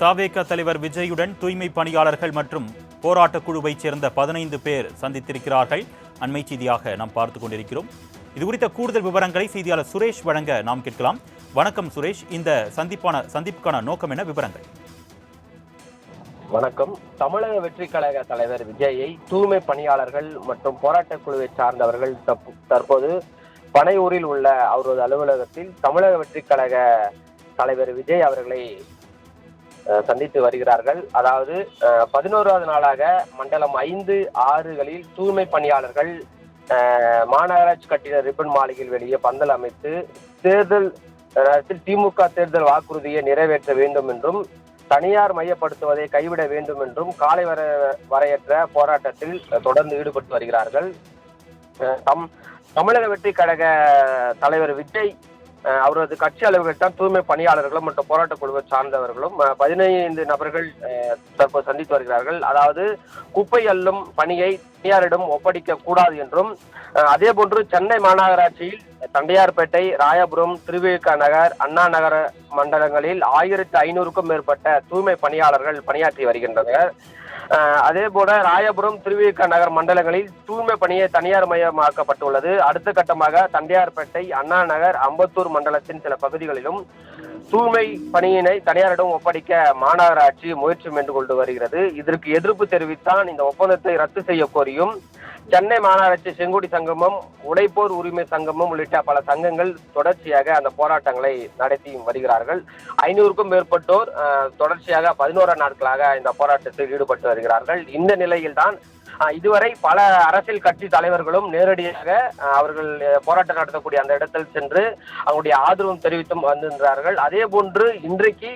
தாவேக தலைவர் விஜயுடன் தூய்மை பணியாளர்கள் மற்றும் போராட்டக் குழுவைச் சேர்ந்த பதினைந்து பேர் சந்தித்திருக்கிறார்கள். அண்மை செய்தியாக நாம் பார்த்து கொண்டிருக்கிறோம். இது குறித்த கூடுதல் விவரங்களை செய்தியாளர் சுரேஷ் வழங்க நாம் கேட்கலாம். வணக்கம் சுரேஷ். இந்த சந்திப்பான சந்திப்புக்கான நோக்கம் என்ன? விவரங்கள். வணக்கம். தமிழக வெற்றி கழக தலைவர் விஜயை தூய்மை பணியாளர்கள் மற்றும் போராட்டக் குழுவை சார்ந்தவர்கள் தற்போது பனையூரில் உள்ள அவரது அலுவலகத்தில் தமிழக வெற்றி கழக தலைவர் விஜய் அவர்களை சந்தித்து வருகிறார்கள். அதாவது பதினோராவது நாளாக மண்டலம் ஐந்து ஆறுகளில் தூய்மை பணியாளர்கள் மாநகராட்சி கட்டிட ரிப்பன் மாளிகையில் வெளியே பந்தல் அமைத்து தேர்தல் திமுக தேர்தல் வாக்குறுதியை நிறைவேற்ற வேண்டும் என்றும் தனியார் மையப்படுத்துவதை கைவிட வேண்டும் என்றும் காலை வர வரையற்ற போராட்டத்தில் தொடர்ந்து ஈடுபட்டு வருகிறார்கள். தம் தமிழக வெற்றி கழக தலைவர் விஜய் அவரது கட்சி அலுவலர்கள் தான் தூய்மை பணியாளர்களும் மற்றும் போராட்டக் குழுவை சார்ந்தவர்களும். பதினைந்து நபர்கள் தற்போது சந்தித்து வருகிறார்கள். அதாவது குப்பை அள்ளும் பணியை தனியாரிடம் ஒப்படைக்க கூடாது என்றும் அதே போன்று சென்னை மாநகராட்சியில் தண்டையார்பேட்டை ராயபுரம் திருவிக நகர் அண்ணா நகர மண்டலங்களில் ஆயிரத்தி ஐநூறுக்கும் மேற்பட்ட தூய்மை பணியாளர்கள் பணியாற்றி வருகின்றனர். அதே போல ராயபுரம் திருவிக நகர் மண்டலங்களில் தூய்மை பணியை தனியார் மயமாக்கப்பட்டுள்ளது. அடுத்த கட்டமாக தண்டையார்பேட்டை அண்ணா நகர் அம்பத்தூர் மண்டலத்தின் சில பகுதிகளிலும் தூய்மை பணியினை தனியாரிடம் ஒப்படைக்க மாநகராட்சி முயற்சி மேற்கொண்டு கொண்டு வருகிறது. இதற்கு எதிர்ப்பு தெரிவித்தான் இந்த ஒப்பந்தத்தை ரத்து செய்ய கோரியும் சென்னை மாநகராட்சி செங்குடி சங்கமம் உடைப்போர் உரிமை சங்கமம் உள்ளிட்ட பல சங்கங்கள் தொடர்ச்சியாக அந்த போராட்டங்களை நடத்தி வருகிறார்கள். ஐநூறுக்கும் மேற்பட்டோர் தொடர்ச்சியாக பதினோரா நாட்களாக இந்த போராட்டத்தில் ஈடுபட்டு வருகிறார்கள். இந்த நிலையில்தான் இதுவரை பல அரசியல் கட்சி தலைவர்களும் நேரடியாக அவர்கள் போராட்டம் நடத்தக்கூடிய அந்த இடத்தில் சென்று அவங்களுடைய ஆதரவும் தெரிவித்தும் வந்திருந்தார்கள். அதே போன்று இன்றைக்கு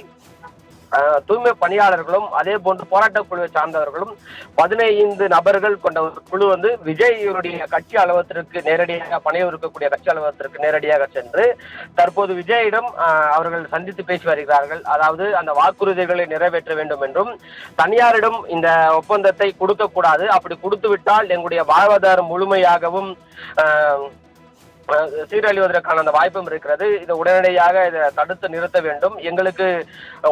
தூய்மை பணியாளர்களும் அதே போன்று போராட்டக் குழுவை சார்ந்தவர்களும் பதினைந்து நபர்கள் கொண்ட ஒரு குழு வந்து விஜயுடைய கட்சி அலுவலகத்திற்கு நேரடியாக பணியிருக்கக்கூடிய கட்சி அலுவலகத்திற்கு நேரடியாக சென்று தற்போது விஜயிடம் அவர்கள் சந்தித்து பேசி வருகிறார்கள். அதாவது அந்த வாக்குறுதிகளை நிறைவேற்ற வேண்டும் என்றும் தனியாரிடம் இந்த ஒப்பந்தத்தை கொடுக்க கூடாது. அப்படி கொடுத்து விட்டால் எங்களுடைய வாழ்வாதாரம் முழுமையாகவும் சீரழிவதற்கான அந்த வாய்ப்பும் இருக்கிறது. இதை உடனடியாக இதை தடுத்து நிறுத்த வேண்டும். எங்களுக்கு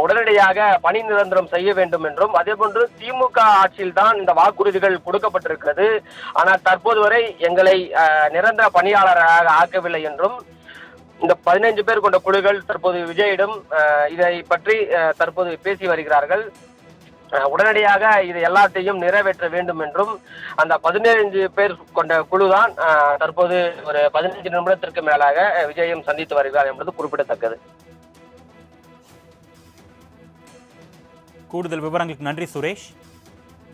உடனடியாக பணி நிரந்தரம் செய்ய வேண்டும் என்றும். அதேபோன்று திமுக ஆட்சியில் தான் இந்த வாக்குறுதிகள் கொடுக்கப்பட்டிருக்கிறது. ஆனால் தற்போது வரை எங்களை நிரந்தர பணியாளராக ஆக்கவில்லை என்றும் இந்த பதினைஞ்சு பேர் கொண்ட குழுக்கள் தற்போது விஜயிடம் இதை பற்றி தற்போது பேசி வருகிறார்கள். உடனடியாக இது எல்லாத்தையும் நிறைவேற்ற வேண்டும் என்றும் அந்த பதினைஞ்சு பேர் கொண்ட குழுதான் தான் தற்போது ஒரு பதினைஞ்சு நிமிடத்திற்கு மேலாக விஜயம் சந்தித்து வருகிறார் என்பது குறிப்பிடத்தக்கது. கூடுதல் விவரங்களுக்கு நன்றி சுரேஷ்.